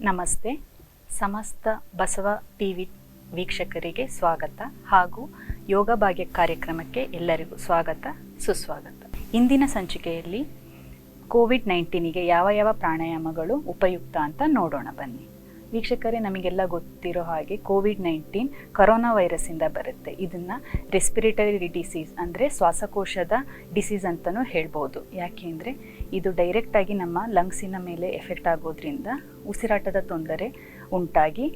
ನಮಸ್ತೆ. ಸಮಸ್ತ Basava T V ವೀಕ್ಷಕರಿಗೆ ಸ್ವಾಗತ ಹಾಗೂ ಯೋಗ ಭಾಗ್ಯ ಕಾರ್ಯಕ್ರಮಕ್ಕೆ ಎಲ್ಲರಿಗೂ ಸ್ವಾಗತ, ಸುಸ್ವಾಗತ. ಇಂದಿನ ಸಂಚಿಕೆಯಲ್ಲಿ ಕೋವಿಡ್ ನೈನ್ಟೀನಿಗೆ ಯಾವ ಯಾವ ಪ್ರಾಣಾಯಾಮಗಳು ಉಪಯುಕ್ತ ಅಂತ ನೋಡೋಣ ಬನ್ನಿ. ವೀಕ್ಷಕರೇ, ನಮಗೆಲ್ಲ ಗೊತ್ತಿರೋ ಹಾಗೆ ಕೋವಿಡ್ ನೈನ್ಟೀನ್ ಕರೋನಾ ವೈರಸ್ಸಿಂದ ಬರುತ್ತೆ. ಇದನ್ನು ರೆಸ್ಪಿರೇಟರಿ ಡಿಸೀಸ್ ಅಂದರೆ ಶ್ವಾಸಕೋಶದ ಡಿಸೀಸ್ ಅಂತಲೂ ಹೇಳ್ಬೋದು. ಯಾಕೆಂದರೆ ಇದು ಡೈರೆಕ್ಟಾಗಿ ನಮ್ಮ ಲಂಗ್ಸಿನ ಮೇಲೆ ಎಫೆಕ್ಟ್ ಆಗೋದ್ರಿಂದ ಉಸಿರಾಟದ ತೊಂದರೆ ಉಂಟಾಗಿ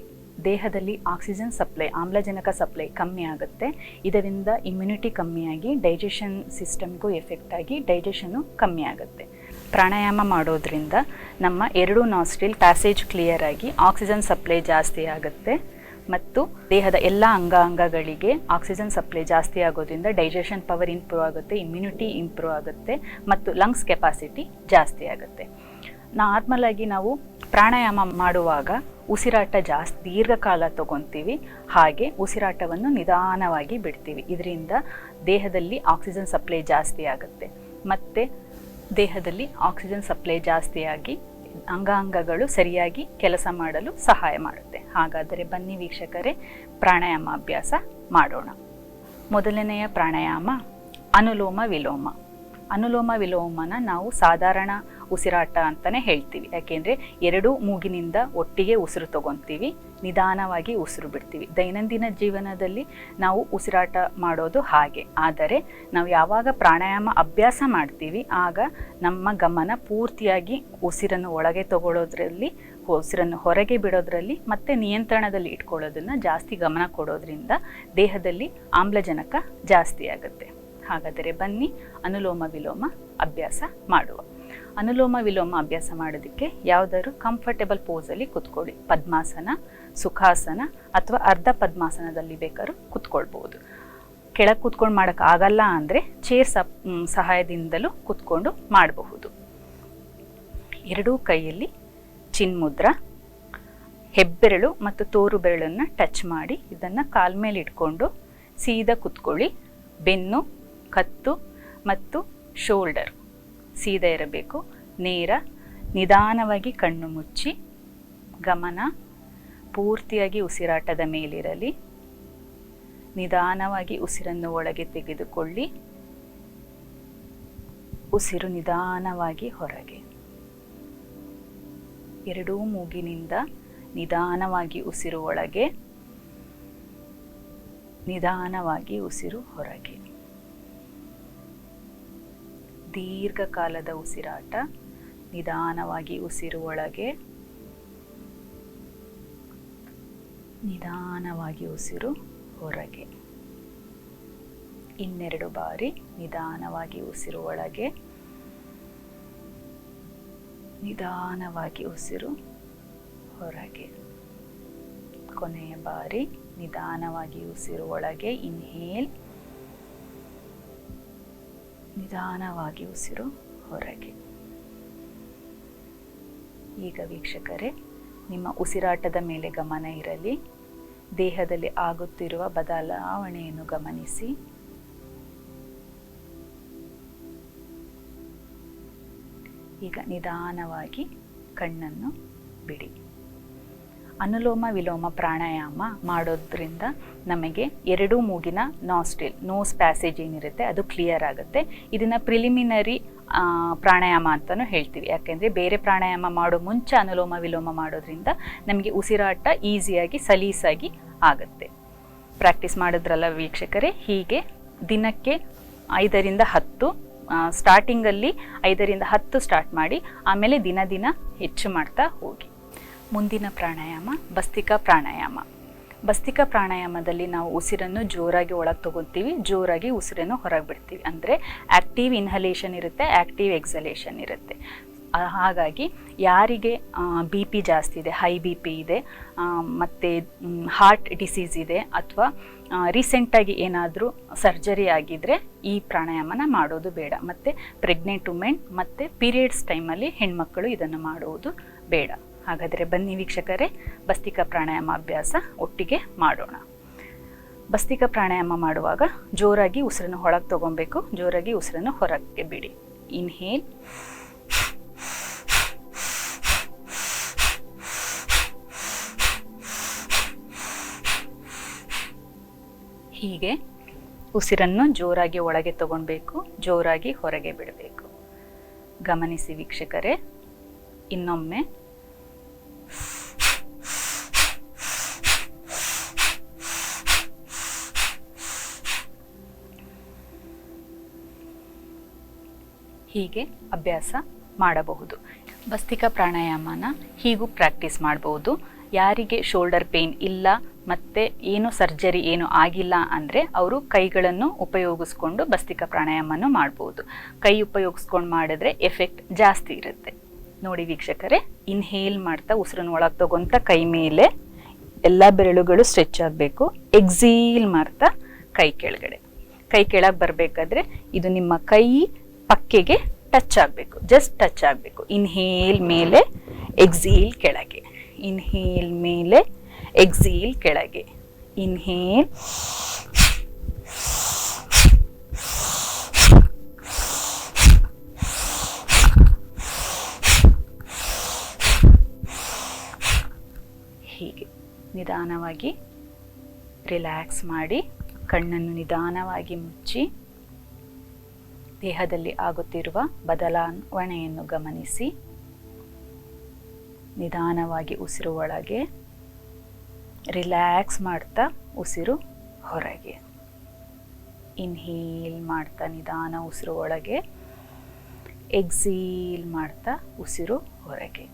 ದೇಹದಲ್ಲಿ ಆಕ್ಸಿಜನ್ ಸಪ್ಲೈ ಆಮ್ಲಜನಕ ಸಪ್ಲೈ ಕಮ್ಮಿ ಆಗುತ್ತೆ. ಇದರಿಂದ ಇಮ್ಯುನಿಟಿ ಕಮ್ಮಿಯಾಗಿ ಡೈಜೆಷನ್ ಸಿಸ್ಟಮ್ಗೂ ಎಫೆಕ್ಟ್ ಆಗಿ ಡೈಜೆಷನು ಕಮ್ಮಿ ಆಗುತ್ತೆ. ಪ್ರಾಣಾಯಾಮ ಮಾಡೋದ್ರಿಂದ ನಮ್ಮ ಎರಡು ನಾಸ್ಟ್ರಿಲ್ ಪ್ಯಾಸೇಜ್ ಕ್ಲಿಯರ್ ಆಗಿ ಆಕ್ಸಿಜನ್ ಸಪ್ಲೈ ಜಾಸ್ತಿ ಆಗುತ್ತೆ ಮತ್ತು ದೇಹದ ಎಲ್ಲ ಅಂಗಾಂಗಗಳಿಗೆ ಆಕ್ಸಿಜನ್ ಸಪ್ಲೈ ಜಾಸ್ತಿ ಆಗೋದ್ರಿಂದ ಡೈಜೆಷನ್ ಪವರ್ ಇಂಪ್ರೂವ್ ಆಗುತ್ತೆ ಇಮ್ಯುನಿಟಿ ಇಂಪ್ರೂವ್ ಆಗುತ್ತೆ ಮತ್ತು ಲಂಗ್ಸ್ ಕೆಪಾಸಿಟಿ ಜಾಸ್ತಿ ಆಗುತ್ತೆ. ನಾರ್ಮಲ್ ಆಗಿ ನಾವು ಪ್ರಾಣಾಯಾಮ ಮಾಡುವಾಗ ಉಸಿರಾಟ ಜಾಸ್ತಿ ದೀರ್ಘಕಾಲ ತಗೊತೀವಿ, ಹಾಗೆ ಉಸಿರಾಟವನ್ನು ನಿಧಾನವಾಗಿ ಬಿಡ್ತೀವಿ. ಇದರಿಂದ ದೇಹದಲ್ಲಿ ಆಕ್ಸಿಜನ್ ಸಪ್ಲೈ ಜಾಸ್ತಿ ಆಗುತ್ತೆ. ಮತ್ತು ದೇಹದಲ್ಲಿ ಆಕ್ಸಿಜನ್ ಸಪ್ಲೈ ಜಾಸ್ತಿಯಾಗಿ ಅಂಗಾಂಗಗಳು ಸರಿಯಾಗಿ ಕೆಲಸ ಮಾಡಲು ಸಹಾಯ ಮಾಡುತ್ತೆ. ಹಾಗಾದರೆ ಬನ್ನಿ ವೀಕ್ಷಕರೇ, ಪ್ರಾಣಾಯಾಮ ಅಭ್ಯಾಸ ಮಾಡೋಣ. ಮೊದಲನೆಯ ಪ್ರಾಣಾಯಾಮ ಅನುಲೋಮ ವಿಲೋಮ. ಅನುಲೋಮ ವಿಲೋಮನ ನಾವು ಸಾಧಾರಣ ಉಸಿರಾಟ ಅಂತಲೇ ಹೇಳ್ತೀವಿ. ಯಾಕೆಂದರೆ ಎರಡೂ ಮೂಗಿನಿಂದ ಒಟ್ಟಿಗೆ ಉಸಿರು ತಗೊತೀವಿ, ನಿಧಾನವಾಗಿ ಉಸಿರು ಬಿಡ್ತೀವಿ. ದೈನಂದಿನ ಜೀವನದಲ್ಲಿ ನಾವು ಉಸಿರಾಟ ಮಾಡೋದು ಹಾಗೆ. ಆದರೆ ನಾವು ಯಾವಾಗ ಪ್ರಾಣಾಯಾಮ ಅಭ್ಯಾಸ ಮಾಡ್ತೀವಿ, ಆಗ ನಮ್ಮ ಗಮನ ಪೂರ್ತಿಯಾಗಿ ಉಸಿರನ್ನು ಒಳಗೆ ತಗೊಳ್ಳೋದ್ರಲ್ಲಿ, ಉಸಿರನ್ನು ಹೊರಗೆ ಬಿಡೋದ್ರಲ್ಲಿ ಮತ್ತು ನಿಯಂತ್ರಣದಲ್ಲಿ ಇಟ್ಕೊಳ್ಳೋದನ್ನು ಜಾಸ್ತಿ ಗಮನ ಕೊಡೋದ್ರಿಂದ ದೇಹದಲ್ಲಿ ಆಮ್ಲಜನಕ ಜಾಸ್ತಿ ಆಗುತ್ತೆ. ಹಾಗಾದರೆ ಬನ್ನಿ, ಅನುಲೋಮ ವಿಲೋಮ ಅಭ್ಯಾಸ ಮಾಡುವ. ಅನುಲೋಮ ವಿಲೋಮ ಅಭ್ಯಾಸ ಮಾಡೋದಕ್ಕೆ ಯಾವುದಾದ್ರು ಕಂಫರ್ಟೇಬಲ್ ಪೋಸಲ್ಲಿ ಕುತ್ಕೊಳ್ಳಿ. ಪದ್ಮಾಸನ, ಸುಖಾಸನ ಅಥವಾ ಅರ್ಧ ಪದ್ಮಾಸನದಲ್ಲಿ ಬೇಕಾದ್ರೂ ಕುತ್ಕೊಳ್ಬೋದು ಕೆಳಗೆ ಕುತ್ಕೊಂಡು ಮಾಡೋಕ್ಕೆ ಆಗಲ್ಲ ಅಂದರೆ ಚೇರ್ ಸಹಾಯದಿಂದಲೂ ಕುತ್ಕೊಂಡು ಮಾಡಬಹುದು. ಎರಡೂ ಕೈಯಲ್ಲಿ ಚಿನ್ಮುದ್ರ ಹೆಬ್ಬೆರಳು ಮತ್ತು ತೋರು ಬೆರಳನ್ನು ಟಚ್ ಮಾಡಿ ಇದನ್ನು ಕಾಲ್ ಮೇಲೆ ಇಟ್ಕೊಂಡು ಸೀದಾ ಕುತ್ಕೊಳ್ಳಿ. ಬೆನ್ನು, ಕತ್ತು ಮತ್ತು ಶೋಲ್ಡರ್ ಸೀದಾ ಇರಬೇಕು. ನೇರ, ನಿಧಾನವಾಗಿ ಕಣ್ಣು ಮುಚ್ಚಿ, ಗಮನ ಪೂರ್ತಿಯಾಗಿ ಉಸಿರಾಟದ ಮೇಲಿರಲಿ. ನಿಧಾನವಾಗಿ ಉಸಿರನ್ನು ಒಳಗೆ ತೆಗೆದುಕೊಳ್ಳಿ. ಉಸಿರು ನಿಧಾನವಾಗಿ ಹೊರಗೆ. ಎರಡೂ ಮೂಗಿನಿಂದ ನಿಧಾನವಾಗಿ ಉಸಿರು ಒಳಗೆ. ನಿಧಾನವಾಗಿ ಉಸಿರು ಹೊರಗೆ. ದೀರ್ಘಕಾಲದ ಉಸಿರಾಟ, ನಿಧಾನವಾಗಿ ಉಸಿರು ಒಳಗೆ, ನಿಧಾನವಾಗಿ ಉಸಿರು ಹೊರಗೆ. ಇನ್ನೆರಡು ಬಾರಿ ನಿಧಾನವಾಗಿ ಉಸಿರು ಒಳಗೆ, ನಿಧಾನವಾಗಿ ಉಸಿರು ಹೊರಗೆ. ಕೊನೆಯ ಬಾರಿ ನಿಧಾನವಾಗಿ ಉಸಿರು ಒಳಗೆ ಇನ್ಹೇಲ್ ನಿಧಾನವಾಗಿ ಉಸಿರು ಹೊರಗೆ. ಈಗ ವೀಕ್ಷಕರೇ, ನಿಮ್ಮ ಉಸಿರಾಟದ ಮೇಲೆ ಗಮನ ಇರಲಿ. ದೇಹದಲ್ಲಿ ಆಗುತ್ತಿರುವ ಬದಲಾವಣೆಯನ್ನು ಗಮನಿಸಿ. ಈಗ ನಿಧಾನವಾಗಿ ಕಣ್ಣನ್ನು ಬಿಡಿ. ಅನುಲೋಮ ವಿಲೋಮ ಪ್ರಾಣಾಯಾಮ ಮಾಡೋದ್ರಿಂದ ನಮಗೆ ಎರಡೂ ಮೂಗಿನ ನಾಸ್ಟಿಲ್ ನೋಸ್ ಪ್ಯಾಸೇಜ್ ಏನಿರುತ್ತೆ ಅದು ಕ್ಲಿಯರ್ ಆಗುತ್ತೆ. ಇದನ್ನು ಪ್ರಿಲಿಮಿನರಿ ಪ್ರಾಣಾಯಾಮ ಅಂತಲೂ ಹೇಳ್ತೀವಿ. ಯಾಕೆಂದರೆ ಬೇರೆ ಪ್ರಾಣಾಯಾಮ ಮಾಡೋ ಮುಂಚೆ ಅನುಲೋಮ ವಿಲೋಮ ಮಾಡೋದ್ರಿಂದ ನಮಗೆ ಉಸಿರಾಟ ಈಸಿಯಾಗಿ ಸಲೀಸಾಗಿ ಆಗುತ್ತೆ. ಪ್ರಾಕ್ಟೀಸ್ ಮಾಡಿದ್ರಲ್ಲ ವೀಕ್ಷಕರೇ? ಹೀಗೆ ದಿನಕ್ಕೆ ಐದರಿಂದ ಹತ್ತು ಸ್ಟಾರ್ಟಿಂಗಲ್ಲಿ ಐದರಿಂದ ಹತ್ತು ಸ್ಟಾರ್ಟ್ ಮಾಡಿ ಆಮೇಲೆ ದಿನ ದಿನ ಹೆಚ್ಚು ಮಾಡ್ತಾ ಹೋಗಿ. ಮುಂದಿನ ಪ್ರಾಣಾಯಾಮ ಬಸ್ತಿಕ ಪ್ರಾಣಾಯಾಮ. ಬಸ್ತಿಕ ಪ್ರಾಣಾಯಾಮದಲ್ಲಿ ನಾವು ಉಸಿರನ್ನು ಜೋರಾಗಿ ಒಳಗೆ ತಗೊತೀವಿ ಜೋರಾಗಿ ಉಸಿರನ್ನು ಹೊರಗೆ ಬಿಡ್ತೀವಿ. ಅಂದರೆ ಆ್ಯಕ್ಟಿವ್ ಇನ್ಹಲೇಷನ್ ಇರುತ್ತೆ ಆ್ಯಕ್ಟಿವ್ ಎಕ್ಸಲೇಷನ್ ಇರುತ್ತೆ. ಹಾಗಾಗಿ ಯಾರಿಗೆ ಬಿ ಪಿ ಜಾಸ್ತಿ ಇದೆ ಹೈ ಬಿ ಪಿ ಇದೆ ಮತ್ತು ಹಾರ್ಟ್ ಡಿಸೀಸ್ ಇದೆ, ಅಥವಾ ರೀಸೆಂಟಾಗಿ ಏನಾದರೂ ಸರ್ಜರಿ ಆಗಿದ್ದರೆ ಈ ಪ್ರಾಣಾಯಾಮನ ಮಾಡೋದು ಬೇಡ. ಮತ್ತು ಪ್ರೆಗ್ನೆಂಟ್ ವುಮೆನ್ ಮತ್ತು ಪೀರಿಯಡ್ಸ್ ಟೈಮಲ್ಲಿ ಹೆಣ್ಮಕ್ಕಳು ಇದನ್ನು ಮಾಡುವುದು ಬೇಡ. ಹಾಗಾದರೆ ಬನ್ನಿ ವೀಕ್ಷಕರೇ, ಬಸ್ತಿಕ ಪ್ರಾಣಾಯಾಮ ಅಭ್ಯಾಸ ಒಟ್ಟಿಗೆ ಮಾಡೋಣ. ಬಸ್ತಿಕ ಪ್ರಾಣಾಯಾಮ ಮಾಡುವಾಗ ಜೋರಾಗಿ ಉಸಿರನ್ನು ಹೊರಗೆ ತೊಗೊಬೇಕು, ಜೋರಾಗಿ ಉಸಿರನ್ನು ಹೊರಕ್ಕೆ ಬಿಡಿ. ಇನ್ಹೇಲ್ ಹೀಗೆ ಉಸಿರನ್ನು ಜೋರಾಗಿ ಒಳಗೆ ತಗೊಳ್ಬೇಕು ಜೋರಾಗಿ ಹೊರಗೆ ಬಿಡಬೇಕು. ಗಮನಿಸಿ ವೀಕ್ಷಕರೇ, ಇನ್ನೊಮ್ಮೆ ಹೀಗೆ ಅಭ್ಯಾಸ ಮಾಡಬಹುದು. ಭಸ್ತಿಕ ಪ್ರಾಣಾಯಾಮನ ಹೀಗೂ ಪ್ರಾಕ್ಟೀಸ್ ಮಾಡಬಹುದು ಯಾರಿಗೆ ಶೋಲ್ಡರ್ ಪೇನ್ ಇಲ್ಲ, ಮತ್ತೆ ಏನು ಸರ್ಜರಿ ಏನು ಆಗಿಲ್ಲ ಅಂದರೆ ಅವರು ಕೈಗಳನ್ನು ಉಪಯೋಗಿಸ್ಕೊಂಡು ಬಸ್ತಿಕ ಪ್ರಾಣಾಯಾಮನ ಮಾಡ್ಬೋದು. ಕೈ ಉಪಯೋಗಿಸ್ಕೊಂಡು ಮಾಡಿದ್ರೆ ಎಫೆಕ್ಟ್ ಜಾಸ್ತಿ ಇರುತ್ತೆ. ನೋಡಿ ವೀಕ್ಷಕರೇ ಇನ್ಹೇಲ್ ಮಾಡ್ತಾ ಉಸಿರನ್ನು ಒಳಗೆ ತಗೊಂತ ಕೈ ಮೇಲೆ ಎಲ್ಲ ಬೆರಳುಗಳು ಸ್ಟ್ರೆಚ್ ಆಗಬೇಕು. ಎಕ್ಸೀಲ್ ಮಾಡ್ತಾ ಕೈ ಕೆಳಗಡೆ. ಕೈ ಕೆಳಗೆ ಬರಬೇಕಾದ್ರೆ ಇದು ನಿಮ್ಮ ಕೈ ಪಕ್ಕೆಗೆ ಟಚ್ ಆಗಬೇಕು. ಜಸ್ಟ್ ಟಚ್ ಆಗಬೇಕು. ಇನ್ಹೇಲ್ ಮೇಲೆ ಎಕ್ಸೀಲ್ ಕೆಳಗೆ. ಇನ್ಹೇಲ್ ಮೇಲೆ ಎಕ್ಸೀಲ್ ಕೆಳಗೆ. ಇನ್ಹೇಲ್ ಹೀಗೆ ನಿಧಾನವಾಗಿ ರಿಲ್ಯಾಕ್ಸ್ ಮಾಡಿ, ಕಣ್ಣನ್ನು ನಿಧಾನವಾಗಿ ಮುಚ್ಚಿ ದೇಹದಲ್ಲಿ ಆಗುತ್ತಿರುವ ಬದಲಾವಣೆಯನ್ನು ಗಮನಿಸಿ. ನಿಧಾನವಾಗಿ ಉಸಿರು ಒಳಗೆ, ರಿಲ್ಯಾಕ್ಸ್ ಮಾಡ್ತಾ ಉಸಿರು ಹೊರಗೆ. ಇನ್ಹೀಲ್ ಮಾಡ್ತಾ ನಿಧಾನ ಉಸಿರು ಒಳಗೆ, ಎಕ್ಸೀಲ್ ಮಾಡ್ತಾ ಉಸಿರು ಹೊರಗೆ.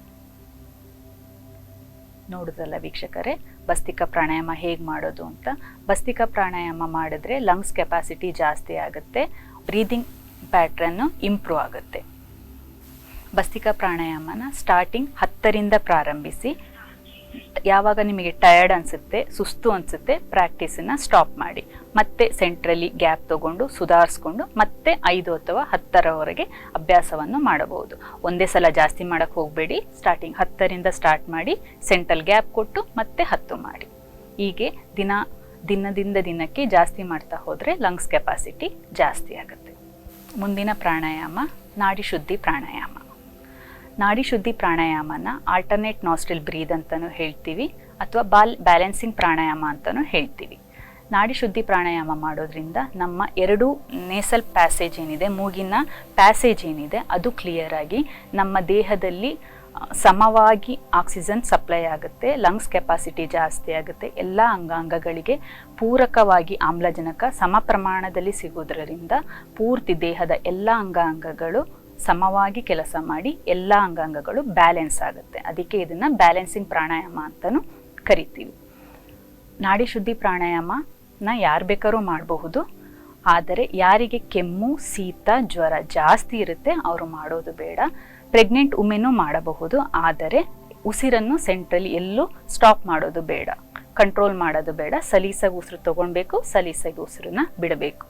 ನೋಡುದಲ್ಲ ವೀಕ್ಷಕರೇ ಭಸ್ತಿಕ ಪ್ರಾಣಾಯಾಮ ಹೇಗೆ ಮಾಡೋದು ಅಂತ. ಭಸ್ತಿಕ ಪ್ರಾಣಾಯಾಮ ಮಾಡಿದ್ರೆ ಲಂಗ್ಸ್ ಕೆಪಾಸಿಟಿ ಜಾಸ್ತಿ ಆಗುತ್ತೆ. ಬ್ರೀದಿಂಗ್ ಪ್ಯಾಟ್ರನ್ನು ಇಂಪ್ರೂವ್ ಆಗುತ್ತೆ. ಭಸ್ತಿಕ ಪ್ರಾಣಾಯಾಮನ ಸ್ಟಾರ್ಟಿಂಗ್ ಹತ್ತರಿಂದ ಪ್ರಾರಂಭಿಸಿ, ಯಾವಾಗ ನಿಮಗೆ ಟಯರ್ಡ್ ಅನಿಸುತ್ತೆ, ಸುಸ್ತು ಅನಿಸುತ್ತೆ ಪ್ರಾಕ್ಟೀಸನ್ನ ಸ್ಟಾಪ್ ಮಾಡಿ. ಮತ್ತೆ ಸೆಂಟ್ರಲ್ಲಿ ಗ್ಯಾಪ್ ತಗೊಂಡು ಸುಧಾರಿಸ್ಕೊಂಡು ಮತ್ತೆ ಐದು ಅಥವಾ ಹತ್ತರವರೆಗೆ ಅಭ್ಯಾಸವನ್ನು ಮಾಡಬಹುದು. ಒಂದೇ ಸಲ ಜಾಸ್ತಿ ಮಾಡೋಕ್ಕೆ ಹೋಗಬೇಡಿ. ಸ್ಟಾರ್ಟಿಂಗ್ ಹತ್ತರಿಂದ ಸ್ಟಾರ್ಟ್ ಮಾಡಿ ಸೆಂಟ್ರಲ್ ಗ್ಯಾಪ್ ಕೊಟ್ಟು ಮತ್ತೆ ಹತ್ತು ಮಾಡಿ. ಹೀಗೆ ದಿನ ದಿನದಿಂದ ದಿನಕ್ಕೆ ಜಾಸ್ತಿ ಮಾಡ್ತಾ ಹೋದರೆ ಲಂಗ್ಸ್ ಕೆಪಾಸಿಟಿ ಜಾಸ್ತಿ ಆಗುತ್ತೆ. ಮುಂದಿನ ಪ್ರಾಣಾಯಾಮ ನಾಡಿ ಶುದ್ಧಿ ಪ್ರಾಣಾಯಾಮ. ನಾಡಿ ಶುದ್ಧಿ ಪ್ರಾಣಾಯಾಮನ ಆಲ್ಟರ್ನೇಟ್ ನಾಸ್ಟ್ರಿಲ್ ಬ್ರೀದ್ ಅಂತಲೂ ಹೇಳ್ತೀವಿ, ಅಥವಾ ಬಾಲ್ ಬ್ಯಾಲೆನ್ಸಿಂಗ್ ಪ್ರಾಣಾಯಾಮ ಅಂತಲೂ ಹೇಳ್ತೀವಿ. ನಾಡಿ ಶುದ್ಧಿ ಪ್ರಾಣಾಯಾಮ ಮಾಡೋದ್ರಿಂದ ನಮ್ಮ ಎರಡು ನೇಸಲ್ ಪ್ಯಾಸೇಜ್ ಏನಿದೆ, ಮೂಗಿನ ಪ್ಯಾಸೇಜ್ ಏನಿದೆ, ಅದು ಕ್ಲಿಯರ್ ಆಗಿ ನಮ್ಮ ದೇಹದಲ್ಲಿ ಸಮವಾಗಿ ಆಕ್ಸಿಜನ್ ಸಪ್ಲೈ ಆಗುತ್ತೆ, ಲಂಗ್ಸ್ ಕೆಪಾಸಿಟಿ ಜಾಸ್ತಿ ಆಗುತ್ತೆ, ಎಲ್ಲ ಅಂಗಾಂಗಗಳಿಗೆ ಪೂರಕವಾಗಿ ಆಮ್ಲಜನಕ ಸಮ ಪ್ರಮಾಣದಲ್ಲಿ ಸಿಗೋದ್ರಿಂದ ಪೂರ್ತಿ ದೇಹದ ಎಲ್ಲ ಅಂಗಾಂಗಗಳು ಸಮವಾಗಿ ಕೆಲಸ ಮಾಡಿ ಎಲ್ಲ ಅಂಗಾಂಗಗಳು ಬ್ಯಾಲೆನ್ಸ್ ಆಗುತ್ತೆ. ಅದಕ್ಕೆ ಇದನ್ನು ಬ್ಯಾಲೆನ್ಸಿಂಗ್ ಪ್ರಾಣಾಯಾಮ ಅಂತಲೂ ಕರಿತೀವಿ. ನಾಡಿ ಶುದ್ಧಿ ಪ್ರಾಣಾಯಾಮನ ಯಾರು ಬೇಕಾದ್ರೂ ಮಾಡಬಹುದು, ಆದರೆ ಯಾರಿಗೆ ಕೆಮ್ಮು, ಶೀತ, ಜ್ವರ ಜಾಸ್ತಿ ಇರುತ್ತೆ, ಅವರು ಮಾಡೋದು ಬೇಡ. ಪ್ರೆಗ್ನೆಂಟ್ ಉಮೆನು ಮಾಡಬಹುದು. ಆದರೆ ಉಸಿರನ್ನು ಸೆಂಟ್ರಲ್ಲಿ ಎಲ್ಲೂ ಸ್ಟಾಪ್ ಮಾಡೋದು ಬೇಡ. ಕಂಟ್ರೋಲ್ ಮಾಡೋದು ಬೇಡ. ಸಲೀಸಾಗಿ ಉಸಿರು ತೊಗೊಳ್ಬೇಕು. ಸಲೀಸಾಗಿ ಉಸಿರನ್ನ ಬಿಡಬೇಕು.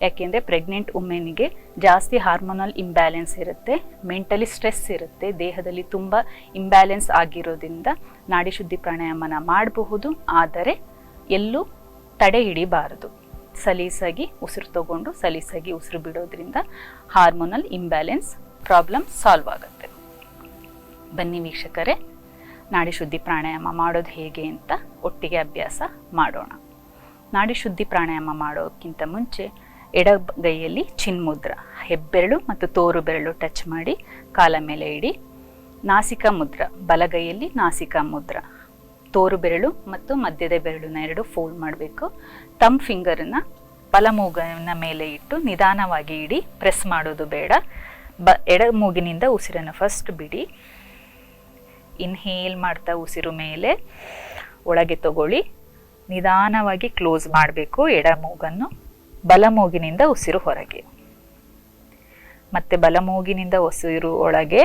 ಯಾಕೆಂದರೆ ಪ್ರೆಗ್ನೆಂಟ್ ವುಮೆನ್ಗೆ ಜಾಸ್ತಿ ಹಾರ್ಮೋನಲ್ ಇಂಬ್ಯಾಲೆನ್ಸ್ ಇರುತ್ತೆ ಮೆಂಟಲಿ ಸ್ಟ್ರೆಸ್ ಇರುತ್ತೆ, ದೇಹದಲ್ಲಿ ತುಂಬ ಇಂಬ್ಯಾಲೆನ್ಸ್ ಆಗಿರೋದ್ರಿಂದ ನಾಡಿ ಶುದ್ಧಿ ಪ್ರಾಣಾಯಾಮನ ಮಾಡಬಹುದು. ಆದರೆ ಎಲ್ಲೂ ತಡೆ ಹಿಡಿಬಾರದು. ಸಲೀಸಾಗಿ ಉಸಿರು ತಗೊಂಡು ಸಲೀಸಾಗಿ ಉಸಿರು ಬಿಡೋದ್ರಿಂದ ಹಾರ್ಮೋನಲ್ ಇಂಬ್ಯಾಲೆನ್ಸ್ ಪ್ರಾಬ್ಲಮ್ ಸಾಲ್ವ್ ಆಗುತ್ತೆ. ಬನ್ನಿ ವೀಕ್ಷಕರೇ, ನಾಡಿ ಶುದ್ಧಿ ಪ್ರಾಣಾಯಾಮ ಮಾಡೋದು ಹೇಗೆ ಅಂತ ಒಟ್ಟಿಗೆ ಅಭ್ಯಾಸ ಮಾಡೋಣ. ನಾಡಿ ಶುದ್ಧಿ ಪ್ರಾಣಾಯಾಮ ಮಾಡೋಕ್ಕಿಂತ ಮುಂಚೆ ಎಡಗೈಯಲ್ಲಿ ಚಿನ್ಮುದ್ರ, ಹೆಬ್ಬೆರಳು ಮತ್ತು ತೋರು ಬೆರಳು ಟಚ್ ಮಾಡಿ ಕಾಲ ಮೇಲೆ ಇಡಿ. ನಾಸಿಕ ಮುದ್ರ, ಬಲಗೈಯಲ್ಲಿ ನಾಸಿಕ ಮುದ್ರ. ತೋರು ಬೆರಳು ಮತ್ತು ಮಧ್ಯದ ಬೆರಳನ್ನ ಎರಡು ಫೋಲ್ಡ್ ಮಾಡಬೇಕು. ತಮ್ ಫಿಂಗರನ್ನ ಬಲಮೂಗನ ಮೇಲೆ ಇಟ್ಟು ನಿಧಾನವಾಗಿ ಇಡಿ ಪ್ರೆಸ್ ಮಾಡೋದು ಬೇಡ. ಬ ಎಡ ಮೂಗಿನಿಂದ ಉಸಿರನ್ನು ಫಸ್ಟ್ ಬಿಡಿ. ಇನ್ಹೇಲ್ ಮಾಡ್ತಾ ಉಸಿರು ಮೇಲೆ. ಒಳಗೆ ತಗೊಳ್ಳಿ. ನಿಧಾನವಾಗಿ ಕ್ಲೋಸ್ ಮಾಡಬೇಕು ಎಡ ಮೂಗನ್ನು. ಬಲ ಮೂಗಿನಿಂದ ಉಸಿರು ಹೊರಗೆ. ಮತ್ತೆ ಬಲ ಮೂಗಿನಿಂದ ಉಸಿರು ಒಳಗೆ.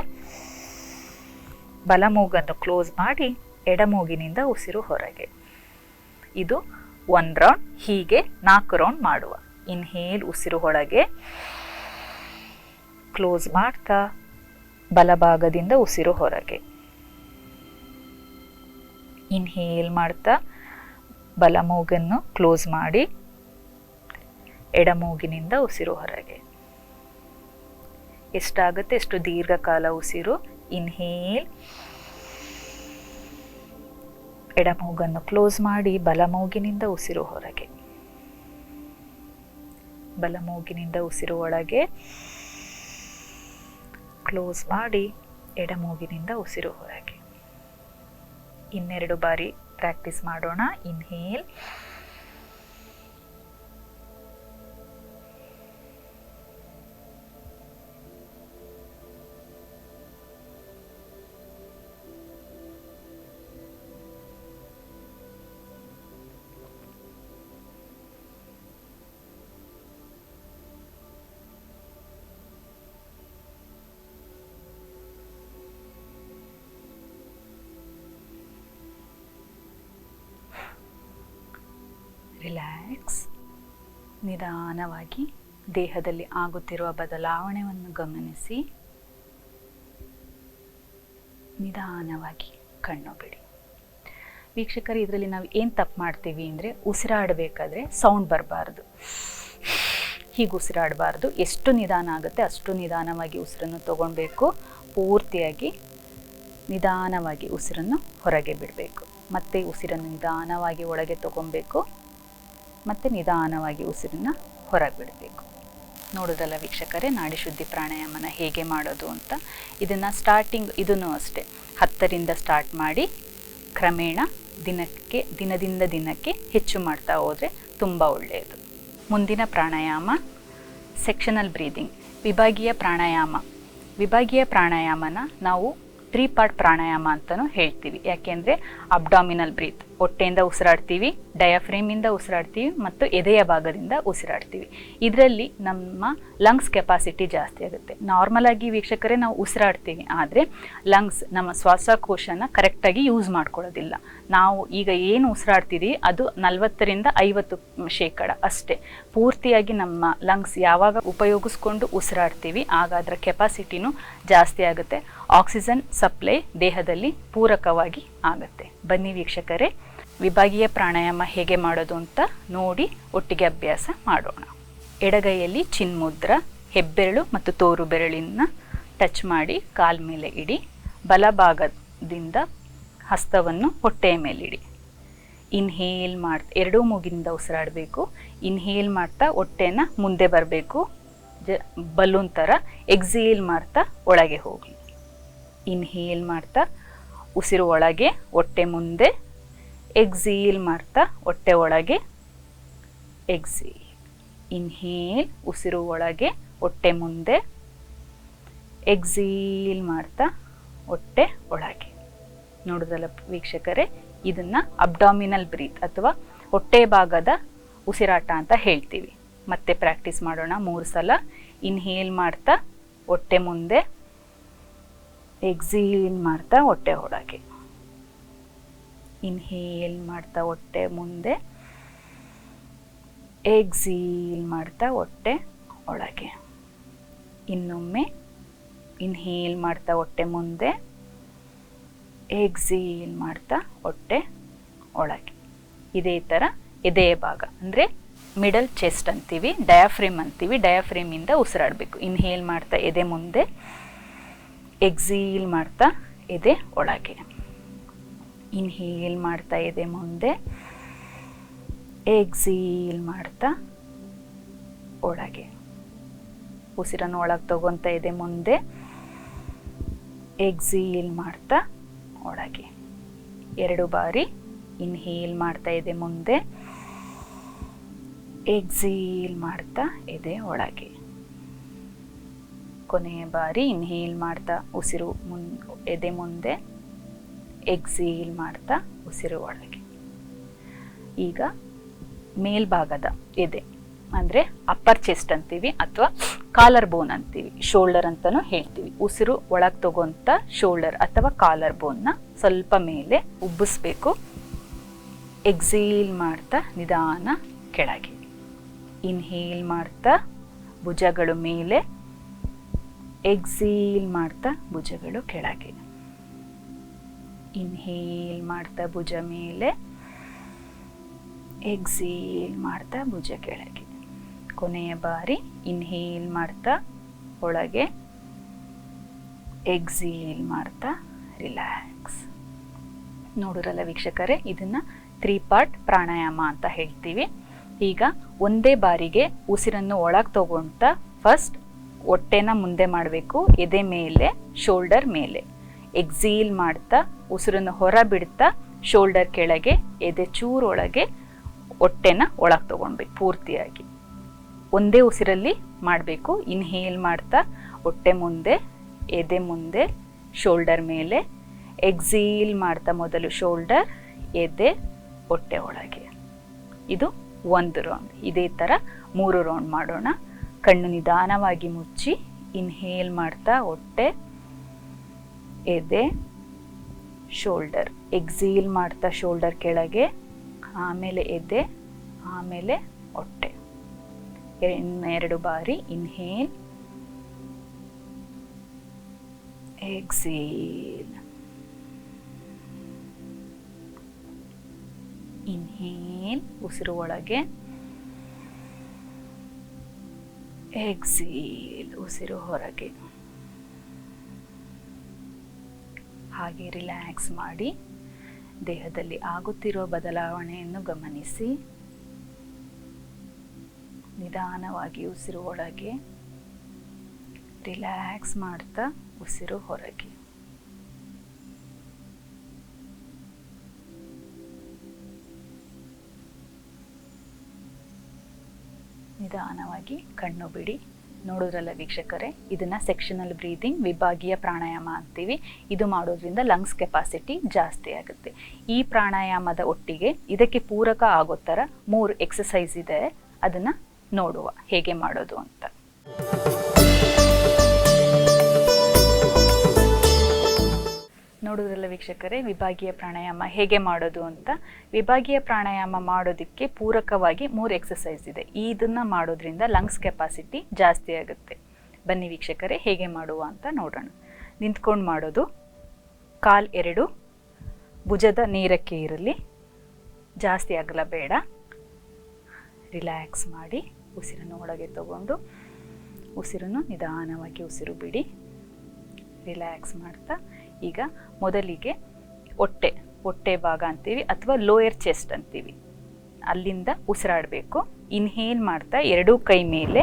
ಬಲ ಮೂಗನ್ನು ಕ್ಲೋಸ್ ಮಾಡಿ ಎಡ ಮೂಗಿನಿಂದ ಉಸಿರು ಹೊರಗೆ. ಇದು ಒಂದು ರೌಂಡ್ ಹೀಗೆ ನಾಲ್ಕು ರೌಂಡ್ ಮಾಡುವ. ಇನ್ಹೇಲ್ ಉಸಿರು ಒಳಗೆ. ಕ್ಲೋಸ್ ಮಾಡ್ತಾ ಬಲಭಾಗದಿಂದ ಉಸಿರು ಹೊರಗೆ. ಇನ್ಹೇಲ್ ಮಾಡ್ತಾ ಬಲ ಮೂಗನ್ನು ಕ್ಲೋಸ್ ಮಾಡಿ ಎಡಮೂಗಿನಿಂದ ಉಸಿರು ಹೊರಗೆ. ಎಷ್ಟಾಗುತ್ತೆ? ಎಷ್ಟು ದೀರ್ಘಕಾಲ ಉಸಿರು? ಇನ್ಹೇಲ್ ಎಡಮೂಗನ್ನು ಕ್ಲೋಸ್ ಮಾಡಿ ಬಲ ಮೂಗಿನಿಂದ ಉಸಿರು ಹೊರಗೆ. ಬಲ ಮೂಗಿನಿಂದ ಉಸಿರು ಒಳಗೆ ಕ್ಲೋಸ್ ಮಾಡಿ ಎಡಮೂಗಿನಿಂದ ಉಸಿರು ಹೊರಗೆ. ಇನ್ನೆರಡು ಬಾರಿ ಪ್ರಾಕ್ಟೀಸ್ ಮಾಡೋಣ. ಇನ್ಹೇಲ್. ನಿಧಾನವಾಗಿ ದೇಹದಲ್ಲಿ ಆಗುತ್ತಿರುವ ಬದಲಾವಣೆಯನ್ನು ಗಮನಿಸಿ. ನಿಧಾನವಾಗಿ ಕಣ್ಣು ಬಿಡಿ ವೀಕ್ಷಕರು, ಇದರಲ್ಲಿ ನಾವು ಏನು ತಪ್ಪು ಮಾಡ್ತೀವಿ ಅಂದರೆ ಉಸಿರಾಡಬೇಕಾದ್ರೆ ಸೌಂಡ್ ಬರಬಾರ್ದು. ಹೀಗೆ ಉಸಿರಾಡಬಾರ್ದು. ಎಷ್ಟು ನಿಧಾನ ಆಗುತ್ತೆ ಅಷ್ಟು ನಿಧಾನವಾಗಿ ಉಸಿರನ್ನು ತಗೊಳ್ಬೇಕು ಪೂರ್ತಿಯಾಗಿ ನಿಧಾನವಾಗಿ ಉಸಿರನ್ನು ಹೊರಗೆ ಬಿಡಬೇಕು. ಮತ್ತೆ ಉಸಿರನ್ನು ನಿಧಾನವಾಗಿ ಒಳಗೆ ತಗೊಬೇಕು ಮತ್ತು ನಿಧಾನವಾಗಿ ಉಸಿರನ್ನು ಹೊರಗೆ ಬಿಡಬೇಕು ನೋಡೋದಲ್ಲ ವೀಕ್ಷಕರೇ, ನಾಡಿ ಶುದ್ಧಿ ಪ್ರಾಣಾಯಾಮನ ಹೇಗೆ ಮಾಡೋದು ಅಂತ. ಇದನ್ನು ಸ್ಟಾರ್ಟಿಂಗ್ ಇದನ್ನು ಅಷ್ಟೇ, ಹತ್ತರಿಂದ ಸ್ಟಾರ್ಟ್ ಮಾಡಿ ಕ್ರಮೇಣ ದಿನಕ್ಕೆ, ದಿನದಿಂದ ದಿನಕ್ಕೆ ಹೆಚ್ಚು ಮಾಡ್ತಾ ಹೋದರೆ ತುಂಬ ಒಳ್ಳೆಯದು. ಮುಂದಿನ ಪ್ರಾಣಾಯಾಮ ಸೆಕ್ಷನಲ್ ಬ್ರೀದಿಂಗ್ ವಿಭಾಗೀಯ ಪ್ರಾಣಾಯಾಮ. ವಿಭಾಗೀಯ ಪ್ರಾಣಾಯಾಮನ ನಾವು ತ್ರೀ ಪಾರ್ಟ್ ಪ್ರಾಣಾಯಾಮ ಅಂತಲೂ ಹೇಳ್ತೀವಿ. ಯಾಕೆಂದರೆ ಅಬ್ಡಾಮಿನಲ್ ಬ್ರೀತ್ ಹೊಟ್ಟೆಯಿಂದ ಉಸಿರಾಡ್ತೀವಿ ಡಯಾಫ್ರೇಮಿಂದ ಉಸಿರಾಡ್ತೀವಿ ಮತ್ತು ಎದೆಯ ಭಾಗದಿಂದ ಉಸಿರಾಡ್ತೀವಿ. ಇದರಲ್ಲಿ ನಮ್ಮ ಲಂಗ್ಸ್ ಕೆಪಾಸಿಟಿ ಜಾಸ್ತಿ ಆಗುತ್ತೆ. ನಾರ್ಮಲಾಗಿ ವೀಕ್ಷಕರೇ ನಾವು ಉಸಿರಾಡ್ತೀವಿ, ಆದರೆ ಲಂಗ್ಸ್ ನಮ್ಮ ಶ್ವಾಸಕೋಶನ ಕರೆಕ್ಟಾಗಿ ಯೂಸ್ ಮಾಡ್ಕೊಳ್ಳೋದಿಲ್ಲ. ನಾವು ಈಗ ಏನು ಉಸಿರಾಡ್ತೀವಿ ಅದು ನಲವತ್ತರಿಂದ ಐವತ್ತು ಶೇಕಡ ಅಷ್ಟೇ. ಪೂರ್ತಿಯಾಗಿ ನಮ್ಮ ಲಂಗ್ಸ್ ಯಾವಾಗ ಉಪಯೋಗಿಸ್ಕೊಂಡು ಉಸಿರಾಡ್ತೀವಿ, ಆಗ ಅದರ ಕೆಪಾಸಿಟಿನೂ ಜಾಸ್ತಿ ಆಗುತ್ತೆ. ಆಕ್ಸಿಜನ್ ಸಪ್ಲೈ ದೇಹದಲ್ಲಿ ಪೂರಕವಾಗಿ ಆಗುತ್ತೆ. ಬನ್ನಿ ವೀಕ್ಷಕರೇ, ವಿಭಾಗೀಯ ಪ್ರಾಣಾಯಾಮ ಹೇಗೆ ಮಾಡೋದು ಅಂತ ನೋಡಿ ಒಟ್ಟಿಗೆ ಅಭ್ಯಾಸ ಮಾಡೋಣ. ಎಡಗೈಯಲ್ಲಿ ಚಿನ್ಮುದ್ರ, ಹೆಬ್ಬೆರಳು ಮತ್ತು ತೋರು ಬೆರಳಿನ ಟಚ್ ಮಾಡಿ ಕಾಲ್ ಮೇಲೆ ಇಡಿ ಬಲಭಾಗದಿಂದ ಹಸ್ತವನ್ನು ಹೊಟ್ಟೆಯ ಮೇಲೆ ಇಡಿ. ಇನ್ಹೇಲ್ ಮಾಡ್ತಾ ಎರಡೂ ಮೂಗಿನಿಂದ ಉಸಿರಾಡಬೇಕು. ಇನ್ಹೇಲ್ ಮಾಡ್ತಾ ಹೊಟ್ಟೆನ ಮುಂದೆ ಬರಬೇಕು. ಜ, ಬಲೂನ್ ಥರ ಎಕ್ಸೇಲ್ ಮಾಡ್ತಾ ಒಳಗೆ ಹೋಗಿ. ಇನ್ಹೇಲ್ ಮಾಡ್ತಾ, ಉಸಿರು ಒಳಗೆ, ಹೊಟ್ಟೆ ಮುಂದೆ ಎಕ್ಸೀಲ್ ಮಾಡ್ತಾ, ಹೊಟ್ಟೆ ಒಳಗೆ ಎಕ್ಸೀಲ್ ಇನ್ಹೇಲ್ ಉಸಿರು ಒಳಗೆ, ಹೊಟ್ಟೆ ಮುಂದೆ ಎಕ್ಸೀಲ್ ಮಾಡ್ತಾ, ಹೊಟ್ಟೆ ಒಳಗೆ. ನೋಡಿದಲ್ಲ ವೀಕ್ಷಕರೇ, ಇದನ್ನು ಅಬ್ಡಾಮಿನಲ್ ಬ್ರೀತ್ ಅಥವಾ ಹೊಟ್ಟೆ ಭಾಗದ ಉಸಿರಾಟ ಅಂತ ಹೇಳ್ತೀವಿ. ಮತ್ತೆ ಪ್ರಾಕ್ಟೀಸ್ ಮಾಡೋಣ ಮೂರು ಸಲ. ಇನ್ಹೇಲ್ ಮಾಡ್ತಾ, ಹೊಟ್ಟೆ ಮುಂದೆ ಎಕ್ಸೀಲ್ ಮಾಡ್ತಾ ಹೊಟ್ಟೆ ಒಳಗೆ ಇನ್ಹೇಲ್ ಮಾಡ್ತಾ ಹೊಟ್ಟೆ ಮುಂದೆ. ಎಕ್ಸೀಲ್ ಮಾಡ್ತಾ ಹೊಟ್ಟೆ ಒಳಗೆ. ಇನ್ನೊಮ್ಮೆ ಇನ್ಹೇಲ್ ಮಾಡ್ತಾ ಹೊಟ್ಟೆ ಮುಂದೆ. ಎಕ್ಸೀಲ್ ಮಾಡ್ತಾ ಹೊಟ್ಟೆ ಒಳಗೆ. ಇದೇ ಥರ ಎದೆಯ ಭಾಗ, ಅಂದರೆ ಮಿಡಲ್ ಚೆಸ್ಟ್ ಅಂತೀವಿ, ಡಯಾಫ್ರೇಮ್ ಅಂತೀವಿ ಡಯಾಫ್ರೇಮಿಂದ ಉಸಿರಾಡಬೇಕು. ಇನ್ಹೇಲ್ ಮಾಡ್ತಾ ಎದೆ ಮುಂದೆ. ಎಕ್ಸೀಲ್ ಮಾಡ್ತಾ ಇದೆ ಒಳಗೆ. ಇನ್ಹೀಲ್ ಮಾಡ್ತಾ ಇದೆ ಮುಂದೆ. ಎಕ್ಸೀಲ್ ಮಾಡ್ತಾ ಒಳಗೆ. ಉಸಿರನ್ನು ಒಳಗೆ ತಗೊಂತ ಇದೆ ಮುಂದೆ. ಎಕ್ಸೀಲ್ ಮಾಡ್ತಾ ಒಳಗೆ. ಎರಡು ಬಾರಿ ಇನ್ಹೇಲ್ ಮಾಡ್ತಾ ಇದೆ ಮುಂದೆ. ಎಕ್ಸೀಲ್ ಮಾಡ್ತಾ ಇದೆ ಒಳಗೆ. ಕೊನೆಯ ಬಾರಿ ಇನ್ಹೇಲ್ ಮಾಡ್ತಾ ಉಸಿರು ಮುನ್, ಎದೆ ಮುಂದೆ ಎಕ್ಸೇಲ್ ಮಾಡ್ತಾ ಉಸಿರು ಒಳಗೆ. ಈಗ ಮೇಲ್ಭಾಗದ ಎದೆ, ಅಂದರೆ ಅಪ್ಪರ್ ಚೆಸ್ಟ್ ಅಂತೀವಿ ಅಥವಾ ಕಾಲರ್ ಬೋನ್ ಅಂತೀವಿ ಶೋಲ್ಡರ್ ಅಂತಲೂ ಹೇಳ್ತೀವಿ. ಉಸಿರು ಒಳಗೆ ತಗೊಂತ ಶೋಲ್ಡರ್ ಅಥವಾ ಕಾಲರ್ ಬೋನ್ನ ಸ್ವಲ್ಪ ಮೇಲೆ ಉಬ್ಬಿಸ್ಬೇಕು. ಎಕ್ಸೇಲ್ ಮಾಡ್ತಾ ನಿಧಾನ ಕೆಳಗೆ. ಇನ್ಹೇಲ್ ಮಾಡ್ತಾ ಭುಜಗಳು ಮೇಲೆ ಎಕ್ಸೀಲ್ ಮಾಡ್ತಾ ಭುಜಗಳು ಕೆಳಗೆ. ಇನ್ಹೇಲ್ ಮಾಡ್ತಾ ಭುಜ ಮೇಲೆ. ಎಕ್ಸೀಲ್ ಮಾಡ್ತಾ ಭುಜ ಕೆಳಗೆ. ಕೊನೆಯ ಬಾರಿ ಇನ್ಹೇಲ್ ಮಾಡ್ತಾ ಒಳಗೆ. ಎಕ್ಸೀಲ್ ಮಾಡ್ತಾ ರಿಲ್ಯಾಕ್ಸ್ ನೋಡಿರಲ್ಲ ವೀಕ್ಷಕರೇ, ಇದನ್ನ ತ್ರೀ ಪಾರ್ಟ್ ಪ್ರಾಣಾಯಾಮ ಅಂತ ಹೇಳ್ತೀವಿ. ಈಗ ಒಂದೇ ಬಾರಿಗೆ ಉಸಿರನ್ನು ಒಳಗೆ ತಗೊಳ್ತಾ ಫಸ್ಟ್ ಹೊಟ್ಟೆನ ಮುಂದೆ ಮಾಡಬೇಕು, ಎದೆ ಮೇಲೆ ಶೋಲ್ಡರ್ ಮೇಲೆ. ಎಕ್ಸೀಲ್ ಮಾಡ್ತಾ, ಉಸಿರನ್ನು ಹೊರ ಬಿಡ್ತಾ ಶೋಲ್ಡರ್ ಕೆಳಗೆ, ಎದೆ ಚೂರೊಳಗೆ ಹೊಟ್ಟೆನ ಒಳಗೆ ತಗೊಳ್ಬೇಕು ಪೂರ್ತಿಯಾಗಿ. ಒಂದೇ ಉಸಿರಲ್ಲಿ ಮಾಡಬೇಕು ಇನ್ಹೇಲ್ ಮಾಡ್ತಾ, ಹೊಟ್ಟೆ ಮುಂದೆ, ಎದೆ ಮುಂದೆ ಶೋಲ್ಡರ್ ಮೇಲೆ. ಎಕ್ಸೀಲ್ ಮಾಡ್ತಾ ಮೊದಲು ಶೋಲ್ಡರ್ ಎದೆ, ಹೊಟ್ಟೆ ಒಳಗೆ. ಇದು ಒಂದು ರೌಂಡ್ ಇದೇ ಥರ ಮೂರು ರೌಂಡ್ ಮಾಡೋಣ. ಕಣ್ಣು ನಿಧಾನವಾಗಿ ಮುಚ್ಚಿ ಇನ್ಹೇಲ್ ಮಾಡ್ತಾ ಹೊಟ್ಟೆ, ಎದೆ ಶೋಲ್ಡರ್ ಎಕ್ಸೀಲ್ ಮಾಡ್ತಾ ಶೋಲ್ಡರ್ ಕೆಳಗೆ, ಆಮೇಲೆ ಎದೆ, ಆಮೇಲೆ ಹೊಟ್ಟೆ. ಇನ್ನೆರಡು ಬಾರಿ ಇನ್ಹೇಲ್ ಎಕ್ಸೇಲ್ ಇನ್ಹೇಲ್ ಉಸಿರು ಒಳಗೆ. ಎಕ್ಸೇಲ್ ಉಸಿರು ಹೊರಗೆ. ಹಾಗೆ ರಿಲ್ಯಾಕ್ಸ್ ಮಾಡಿ, ದೇಹದಲ್ಲಿ ಆಗುತ್ತಿರೋ ಬದಲಾವಣೆಯನ್ನು ಗಮನಿಸಿ. ನಿಧಾನವಾಗಿ ಉಸಿರು ಒಳಗೆ. ರಿಲ್ಯಾಕ್ಸ್ ಮಾಡ್ತಾ ಉಸಿರು ಹೊರಗೆ. ನಿಧಾನವಾಗಿ ಕಣ್ಣು ಬಿಡಿ. ನೋಡೋದ್ರಲ್ಲ ವೀಕ್ಷಕರೇ, ಇದನ್ನ ಸೆಕ್ಷನಲ್ ಬ್ರೀದಿಂಗ್ ವಿಭಾಗೀಯ ಪ್ರಾಣಾಯಾಮ ಅಂತೀವಿ. ಇದು ಮಾಡೋದ್ರಿಂದ ಲಂಗ್ಸ್ ಕೆಪಾಸಿಟಿ ಜಾಸ್ತಿ ಆಗುತ್ತೆ. ಈ ಪ್ರಾಣಾಯಾಮದ ಒಟ್ಟಿಗೆ ಇದಕ್ಕೆ ಪೂರಕ ಆಗೋ ಥರ ಮೂರು ಎಕ್ಸಸೈಸ್ ಇದೆ. ಅದನ್ನ ನೋಡುವ, ಹೇಗೆ ಮಾಡೋದು ಅಂತ. ನೋಡೋದ್ರಲ್ಲ ವೀಕ್ಷಕರೇ, ವಿಭಾಗೀಯ ಪ್ರಾಣಾಯಾಮ ಹೇಗೆ ಮಾಡೋದು ಅಂತ. ವಿಭಾಗೀಯ ಪ್ರಾಣಾಯಾಮ ಮಾಡೋದಕ್ಕೆ ಪೂರಕವಾಗಿ ಮೂರು ಎಕ್ಸಸೈಸ್ ಇದೆ. ಇದನ್ನು ಮಾಡೋದ್ರಿಂದ ಲಂಗ್ಸ್ ಕೆಪಾಸಿಟಿ ಜಾಸ್ತಿ ಆಗುತ್ತೆ. ಬನ್ನಿ ವೀಕ್ಷಕರೇ, ಹೇಗೆ ಮಾಡುವ ಅಂತ ನೋಡೋಣ. ನಿಂತ್ಕೊಂಡು ಮಾಡೋದು, ಕಾಲ್ ಎರಡು, ಭುಜದ ನೀರಕ್ಕೆ ಇರಲಿ. ಜಾಸ್ತಿ ಆಗಲ್ಲ ಬೇಡ. ರಿಲ್ಯಾಕ್ಸ್ ಮಾಡಿ, ಉಸಿರನ್ನು ಒಳಗೆ ತಗೊಂಡು, ಉಸಿರನ್ನು ನಿಧಾನವಾಗಿ ಉಸಿರು ಬಿಡಿ. ರಿಲ್ಯಾಕ್ಸ್ ಮಾಡ್ತಾ ಈಗ ಮೊದಲಿಗೆ ಹೊಟ್ಟೆ ಹೊಟ್ಟೆ ಭಾಗ ಅಂತೀವಿ ಅಥವಾ ಲೋಯರ್ ಚೆಸ್ಟ್ ಅಂತೀವಿ. ಅಲ್ಲಿಂದ ಉಸಿರಾಡಬೇಕು. ಇನ್ಹೇಲ್ ಮಾಡ್ತಾ ಎರಡೂ ಕೈ ಮೇಲೆ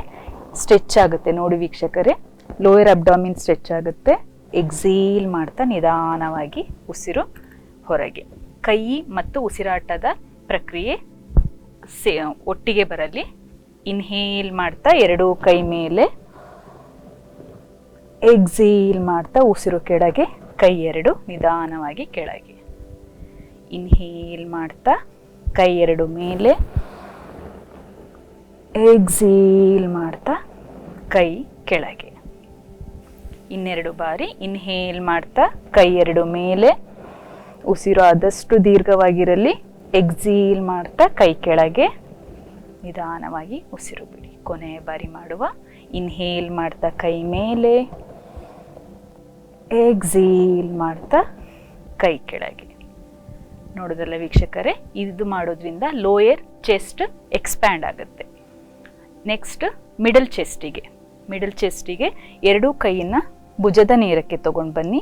ಸ್ಟ್ರೆಚ್ ಆಗುತ್ತೆ. ನೋಡಿ ವೀಕ್ಷಕರೇ ಲೋಯರ್ ಅಬ್ಡಾಮಿನ್ ಸ್ಟ್ರೆಚ್ ಆಗುತ್ತೆ. ಎಕ್ಸೇಲ್ ಮಾಡ್ತಾ ನಿಧಾನವಾಗಿ ಉಸಿರು ಹೊರಗೆ. ಕೈ ಮತ್ತು ಉಸಿರಾಟದ ಪ್ರಕ್ರಿಯೆ ಸೇ, ಒಟ್ಟಿಗೆ ಬರಲಿ. ಇನ್ಹೇಲ್ ಮಾಡ್ತಾ ಎರಡೂ ಕೈ ಮೇಲೆ. ಎಕ್ಸೇಲ್ ಮಾಡ್ತಾ ಉಸಿರು ಕೆಳಗೆ ಕೈ ಎರಡು ನಿಧಾನವಾಗಿ ಕೆಳಗೆ. ಇನ್ಹೇಲ್ ಮಾಡ್ತಾ ಕೈ ಎರಡು ಮೇಲೆ. ಎಕ್ಸೀಲ್ ಮಾಡ್ತಾ ಕೈ ಕೆಳಗೆ. ಇನ್ನೆರಡು ಬಾರಿ ಇನ್ಹೇಲ್ ಮಾಡ್ತಾ ಕೈ ಎರಡು ಮೇಲೆ. ಉಸಿರು ಆದಷ್ಟು ದೀರ್ಘವಾಗಿರಲಿ. ಎಕ್ಸೀಲ್ ಮಾಡ್ತಾ ಕೈ ಕೆಳಗೆ. ನಿಧಾನವಾಗಿ ಉಸಿರು ಬಿಡಿ. ಕೊನೆಯ ಬಾರಿ ಮಾಡುವ. ಇನ್ಹೇಲ್ ಮಾಡ್ತಾ ಕೈ ಮೇಲೆ. ಎಕ್ಸೀಲ್ ಮಾಡ್ತಾ ಕೈ ಕೆಳಗೆ. ನೋಡೋದಲ್ಲ ವೀಕ್ಷಕರೇ ಇದು ಮಾಡೋದ್ರಿಂದ ಲೋಯರ್ ಚೆಸ್ಟ್ ಎಕ್ಸ್ಪ್ಯಾಂಡ್ ಆಗುತ್ತೆ. ನೆಕ್ಸ್ಟ್ ಮಿಡಲ್ ಚೆಸ್ಟಿಗೆ ಮಿಡಲ್ ಚೆಸ್ಟಿಗೆ ಎರಡೂ ಕೈಯನ್ನು ಭುಜದ ನೇರಕ್ಕೆ ತಗೊಂಡು ಬನ್ನಿ.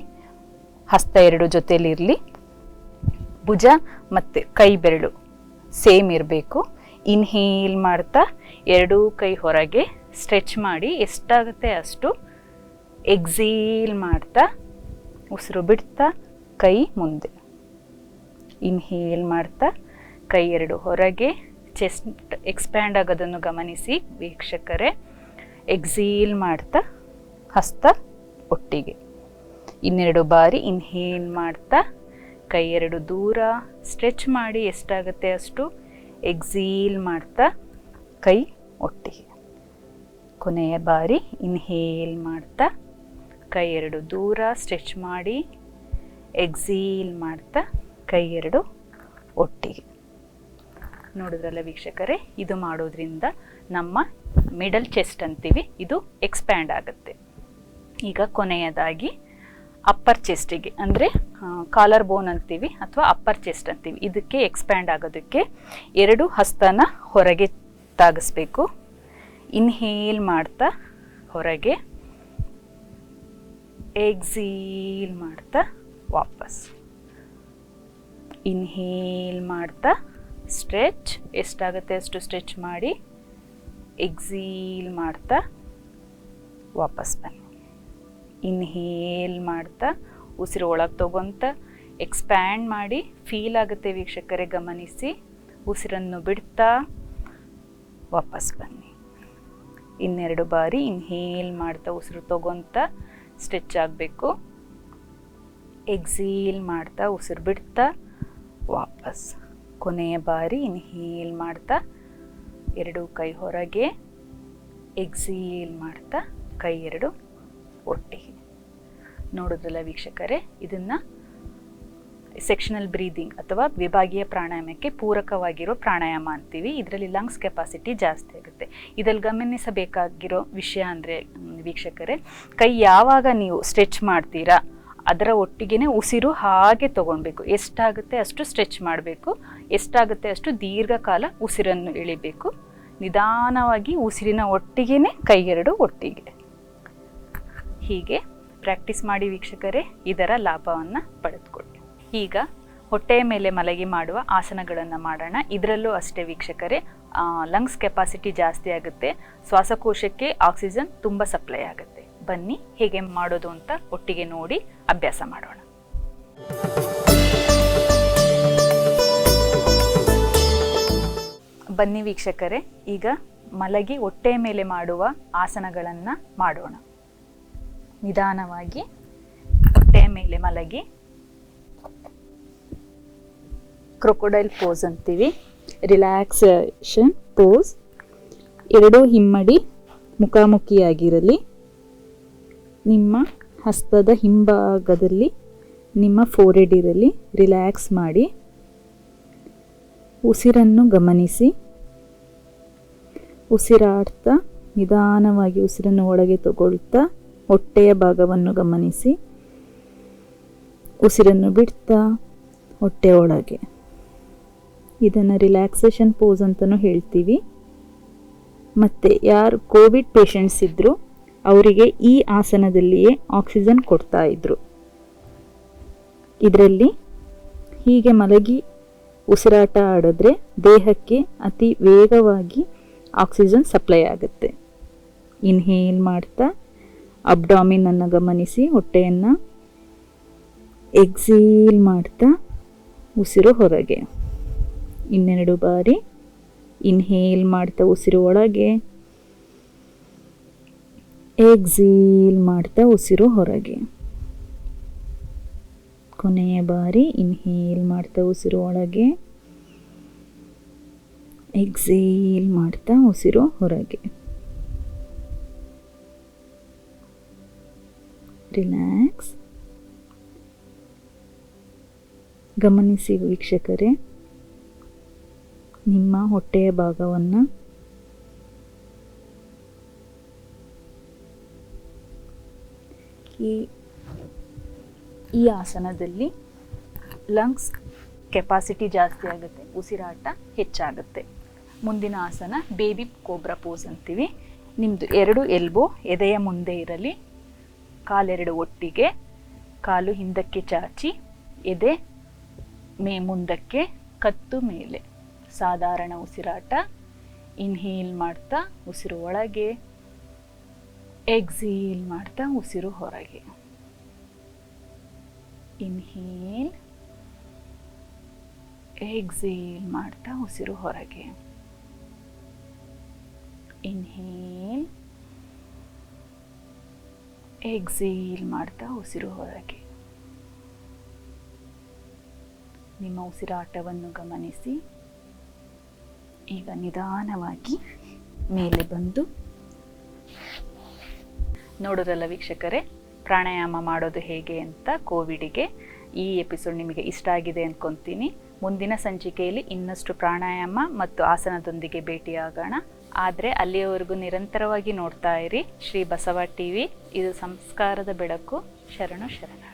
ಹಸ್ತ ಎರಡು ಜೊತೆಯಲ್ಲಿರಲಿ ಭುಜ ಮತ್ತು ಕೈ ಬೆರಳು ಸೇಮ್ ಇರಬೇಕು. ಇನ್ಹೇಲ್ ಮಾಡ್ತಾ ಎರಡೂ ಕೈ ಹೊರಗೆ ಸ್ಟ್ರೆಚ್ ಮಾಡಿ ಎಷ್ಟಾಗುತ್ತೆ ಅಷ್ಟು ಎಕ್ಸೀಲ್ ಮಾಡ್ತಾ ಉಸಿರು ಬಿಡ್ತಾ ಕೈ ಮುಂದೆ. ಇನ್ಹೇಲ್ ಮಾಡ್ತಾ ಕೈ ಎರಡು ಹೊರಗೆ. ಚೆಸ್ಟ್ ಎಕ್ಸ್ಪ್ಯಾಂಡ್ ಆಗೋದನ್ನು ಗಮನಿಸಿ ವೀಕ್ಷಕರೇ. ಎಕ್ಸೀಲ್ ಮಾಡ್ತಾ ಹಸ್ತ ಒಟ್ಟಿಗೆ. ಇನ್ನೆರಡು ಬಾರಿ ಇನ್ಹೇಲ್ ಮಾಡ್ತಾ ಕೈ ಎರಡು ದೂರ ಸ್ಟ್ರೆಚ್ ಮಾಡಿ ಎಷ್ಟಾಗುತ್ತೆ ಅಷ್ಟು ಎಕ್ಸೀಲ್ ಮಾಡ್ತಾ ಕೈ ಒಟ್ಟಿಗೆ. ಕೊನೆಯ ಬಾರಿ ಇನ್ಹೇಲ್ ಮಾಡ್ತಾ ಕೈ ಎರಡು ದೂರ ಸ್ಟ್ರೆಚ್ ಮಾಡಿ ಎಕ್ಸೀಲ್ ಮಾಡ್ತಾ ಕೈ ಎರಡು ಒಟ್ಟಿಗೆ. ನೋಡಿದ್ರಲ್ಲ ವೀಕ್ಷಕರೇ, ಇದು ಮಾಡೋದ್ರಿಂದ ನಮ್ಮ ಮಿಡಲ್ ಚೆಸ್ಟ್ ಅಂತೀವಿ, ಇದು ಎಕ್ಸ್ಪ್ಯಾಂಡ್ ಆಗುತ್ತೆ. ಈಗ ಕೊನೆಯದಾಗಿ ಅಪ್ಪರ್ ಚೆಸ್ಟಿಗೆ ಅಂದರೆ ಕಾಲರ್ ಬೋನ್ ಅಂತೀವಿ ಅಥವಾ ಅಪ್ಪರ್ ಚೆಸ್ಟ್ ಅಂತೀವಿ. ಇದಕ್ಕೆ ಎಕ್ಸ್ಪ್ಯಾಂಡ್ ಆಗೋದಕ್ಕೆ ಎರಡು ಹಸ್ತನ ಹೊರಗೆ ತಾಗಿಸ್ಬೇಕು. ಇನ್ಹೇಲ್ ಮಾಡ್ತಾ ಹೊರಗೆ ಎಕ್ಸೀಲ್ ಮಾಡ್ತಾ ವಾಪಸ್. ಇನ್ಹೇಲ್ ಮಾಡ್ತಾ ಸ್ಟ್ರೆಚ್ ಎಷ್ಟಾಗುತ್ತೆ ಅಷ್ಟು ಸ್ಟ್ರೆಚ್ ಮಾಡಿ. ಎಕ್ಸೀಲ್ ಮಾಡ್ತಾ ವಾಪಸ್ ಬನ್ನಿ. ಇನ್ಹೇಲ್ ಮಾಡ್ತಾ ಉಸಿರು ಒಳಗೆ ತೊಗೊಂತ ಎಕ್ಸ್ಪ್ಯಾಂಡ್ ಮಾಡಿ. ಫೀಲ್ ಆಗುತ್ತೆ ವೀಕ್ಷಕರೇ ಗಮನಿಸಿ. ಉಸಿರನ್ನು ಬಿಡ್ತಾ ವಾಪಸ್ ಬನ್ನಿ. ಇನ್ನೆರಡು ಬಾರಿ ಇನ್ಹೇಲ್ ಮಾಡ್ತಾ ಉಸಿರು ತಗೊಂತ ಸ್ಟ್ರೆಚ್ ಆಗಬೇಕು. ಎಕ್ಸೀಲ್ ಮಾಡ್ತಾ ಉಸಿರು ಬಿಡ್ತಾ, ವಾಪಸ್ ಕೊನೆಯ ಬಾರಿ ಇನ್ಹೀಲ್ ಮಾಡ್ತಾ, ಎರಡು ಕೈ ಹೊರಗೆ ಎಕ್ಸೀಲ್ ಮಾಡ್ತಾ, ಕೈ ಎರಡು ಒಟ್ಟಿಗೆ. ನೋಡಿದ್ರಲ್ಲ ವೀಕ್ಷಕರೇ, ಇದನ್ನು ಸೆಕ್ಷನಲ್ ಬ್ರೀದಿಂಗ್ ಅಥವಾ ವಿಭಾಗೀಯ ಪ್ರಾಣಾಯಾಮಕ್ಕೆ ಪೂರಕವಾಗಿರೋ ಪ್ರಾಣಾಯಾಮ ಅಂತೀವಿ. ಇದರಲ್ಲಿ ಲಂಗ್ಸ್ ಕೆಪಾಸಿಟಿ ಜಾಸ್ತಿ ಆಗುತ್ತೆ. ಇದರಲ್ಲಿ ಗಮನಿಸಬೇಕಾಗಿರೋ ವಿಷಯ ಅಂದರೆ ವೀಕ್ಷಕರೇ, ಕೈ ಯಾವಾಗ ನೀವು ಸ್ಟ್ರೆಚ್ ಮಾಡ್ತೀರಾ, ಅದರ ಒಟ್ಟಿಗೆ ಉಸಿರು ಹಾಗೆ ತಗೊಳ್ಬೇಕು. ಎಷ್ಟಾಗುತ್ತೆ ಅಷ್ಟು ಸ್ಟ್ರೆಚ್ ಮಾಡಬೇಕು, ಎಷ್ಟಾಗುತ್ತೆ ಅಷ್ಟು ದೀರ್ಘಕಾಲ ಉಸಿರನ್ನು ಇಳಿಬೇಕು. ನಿಧಾನವಾಗಿ ಉಸಿರಿನ ಒಟ್ಟಿಗೆ ಕೈಗೆರಡು ಒಟ್ಟಿಗೆ. ಹೀಗೆ ಪ್ರಾಕ್ಟೀಸ್ ಮಾಡಿ ವೀಕ್ಷಕರೇ, ಇದರ ಲಾಭವನ್ನು ಪಡೆದುಕೊಳ್ಳಿ. ಈಗ ಹೊಟ್ಟೆಯ ಮೇಲೆ ಮಲಗಿ ಮಾಡುವ ಆಸನಗಳನ್ನು ಮಾಡೋಣ. ಇದರಲ್ಲೂ ಅಷ್ಟೇ ವೀಕ್ಷಕರೇ ಲಂಗ್ಸ್ ಕೆಪಾಸಿಟಿ ಜಾಸ್ತಿ ಆಗುತ್ತೆ. ಶ್ವಾಸಕೋಶಕ್ಕೆ ಆಕ್ಸಿಜನ್ ತುಂಬ ಸಪ್ಲೈ ಆಗುತ್ತೆ. ಬನ್ನಿ, ಹೇಗೆ ಮಾಡೋದು ಅಂತ ಒಟ್ಟಿಗೆ ನೋಡಿ ಅಭ್ಯಾಸ ಮಾಡೋಣ. ಬನ್ನಿ ವೀಕ್ಷಕರೇ, ಈಗ ಮಲಗಿ ಹೊಟ್ಟೆಯ ಮೇಲೆ ಮಾಡುವ ಆಸನಗಳನ್ನು ಮಾಡೋಣ. ನಿಧಾನವಾಗಿ ಹೊಟ್ಟೆಯ ಮೇಲೆ ಮಲಗಿ ಕ್ರೊಕೊಡೈಲ್ ಪೋಸ್ ಅಂತೀವಿ. ರಿಲ್ಯಾಕ್ಸೇಷನ್ ಪೋಸ್ ಎರಡೂ ಹಿಮ್ಮಡಿ ಮುಖಾಮುಖಿಯಾಗಿರಲಿ. ನಿಮ್ಮ ಹಸ್ತದ ಹಿಂಭಾಗದಲ್ಲಿ ನಿಮ್ಮ ಫೋರೆಡ್ ಇರಲಿ. ರಿಲ್ಯಾಕ್ಸ್ ಮಾಡಿ. ಉಸಿರನ್ನು ಗಮನಿಸಿ. ಉಸಿರಾಡ್ತಾ, ನಿಧಾನವಾಗಿ ಉಸಿರನ್ನು ಒಳಗೆ ತಗೊಳ್ತಾ, ಹೊಟ್ಟೆಯ ಭಾಗವನ್ನು ಗಮನಿಸಿ. ಉಸಿರನ್ನು ಬಿಡ್ತಾ, ಹೊಟ್ಟೆ ಒಳಗೆ. ಇದನ್ನು ರಿಲ್ಯಾಕ್ಸೇಷನ್ ಪೋಸ್ ಅಂತಲೂ ಹೇಳ್ತೀವಿ. ಮತ್ತು ಯಾರು ಕೋವಿಡ್ ಪೇಷಂಟ್ಸ್ ಇದ್ದರು ಅವರಿಗೆ ಈ ಆಸನದಲ್ಲಿಯೇ ಆಕ್ಸಿಜನ್ ಕೊಡ್ತಾ ಇದ್ದರು ಇದರಲ್ಲಿ ಹೀಗೆ ಮಲಗಿ ಉಸಿರಾಟ ಆಡಿದ್ರೆ ದೇಹಕ್ಕೆ ಅತಿ ವೇಗವಾಗಿ ಆಕ್ಸಿಜನ್ ಸಪ್ಲೈ ಆಗುತ್ತೆ. ಇನ್ಹೇಲ್ ಮಾಡ್ತಾ ಅಬ್ಡಾಮಿನನ್ನು ಗಮನಿಸಿ, ಹೊಟ್ಟೆಯನ್ನು ಎಕ್ಸೀಲ್ ಮಾಡ್ತಾ ಉಸಿರು ಹೊರಗೆ. ಇನ್ನೆರಡು ಬಾರಿ ಇನ್ಹೇಲ್ ಮಾಡ್ತಾ ಉಸಿರು ಒಳಗೆ. ಎಕ್ಸೀಲ್ ಮಾಡ್ತಾ ಉಸಿರು ಹೊರಗೆ. ಕೊನೆಯ ಬಾರಿ ಇನ್ಹೇಲ್ ಮಾಡ್ತಾ ಉಸಿರು ಒಳಗೆ. ಎಕ್ಸೇಲ್ ಮಾಡ್ತಾ ಉಸಿರು ಹೊರಗೆ. ರಿಲ್ಯಾಕ್ಸ್ ಗಮನಿಸಿ ವೀಕ್ಷಕರೇ. ನಿಮ್ಮ ಹೊಟ್ಟೆಯ ಭಾಗವನ್ನು ಈ ಈ ಆಸನದಲ್ಲಿ ಲಂಗ್ಸ್ ಕೆಪಾಸಿಟಿ ಜಾಸ್ತಿ ಆಗುತ್ತೆ, ಉಸಿರಾಟ ಹೆಚ್ಚಾಗುತ್ತೆ. ಮುಂದಿನ ಆಸನ ಬೇಬಿ ಕೋಬ್ರಾ ಪೋಸ್ ಅಂತೀವಿ. ನಿಮ್ಮದು ಎರಡು ಎಲ್ಬೋ ಎದೆಯ ಮುಂದೆ ಇರಲಿ, ಕಾಲೆರಡು ಒಟ್ಟಿಗೆ, ಕಾಲು ಹಿಂದಕ್ಕೆ ಚಾಚಿ, ಎದೆ ಮೇ ಮುಂದಕ್ಕೆ, ಕತ್ತು ಮೇಲೆ. ಸಾಧಾರಣ ಉಸಿರಾಟ. ಇನ್ಹೇಲ್ ಮಾಡ್ತಾ, ಉಸಿರು ಒಳಗೆ. ಎಕ್ಸೀಲ್ ಮಾಡ್ತಾ, ಉಸಿರು ಹೊರಗೆ. ಇನ್ಹೇಲ್ ಎಕ್ಸೇಲ್ ಮಾಡ್ತಾ, ಉಸಿರು ಹೊರಗೆ. ಇನ್ಹೇಲ್ ಎಕ್ಸೇಲ್ ಮಾಡ್ತಾ, ಉಸಿರು ಹೊರಗೆ. ನಿಮ್ಮ ಉಸಿರಾಟವನ್ನು ಗಮನಿಸಿ. ಈಗ ನಿಧಾನವಾಗಿ ಮೇಲೆ ಬಂದು. ನೋಡೋದಲ್ಲ ವೀಕ್ಷಕರೇ, ಪ್ರಾಣಾಯಾಮ ಮಾಡೋದು ಹೇಗೆ ಅಂತ ಕೋವಿಡಿಗೆ ಈ ಎಪಿಸೋಡ್ ನಿಮಗೆ ಇಷ್ಟ ಆಗಿದೆ ಅಂದ್ಕೊತೀನಿ ಮುಂದಿನ ಸಂಚಿಕೆಯಲ್ಲಿ ಇನ್ನಷ್ಟು ಪ್ರಾಣಾಯಾಮ ಮತ್ತು ಆಸನದೊಂದಿಗೆ ಭೇಟಿಯಾಗೋಣ. ಆದರೆ ಅಲ್ಲಿಯವರೆಗೂ ನಿರಂತರವಾಗಿ ನೋಡ್ತಾ ಇರಿ. ಶ್ರೀ ಬಸವ ಟಿ ವಿ ಇದು ಸಂಸ್ಕಾರದ ಬೆಳಕು. ಶರಣು ಶರಣ.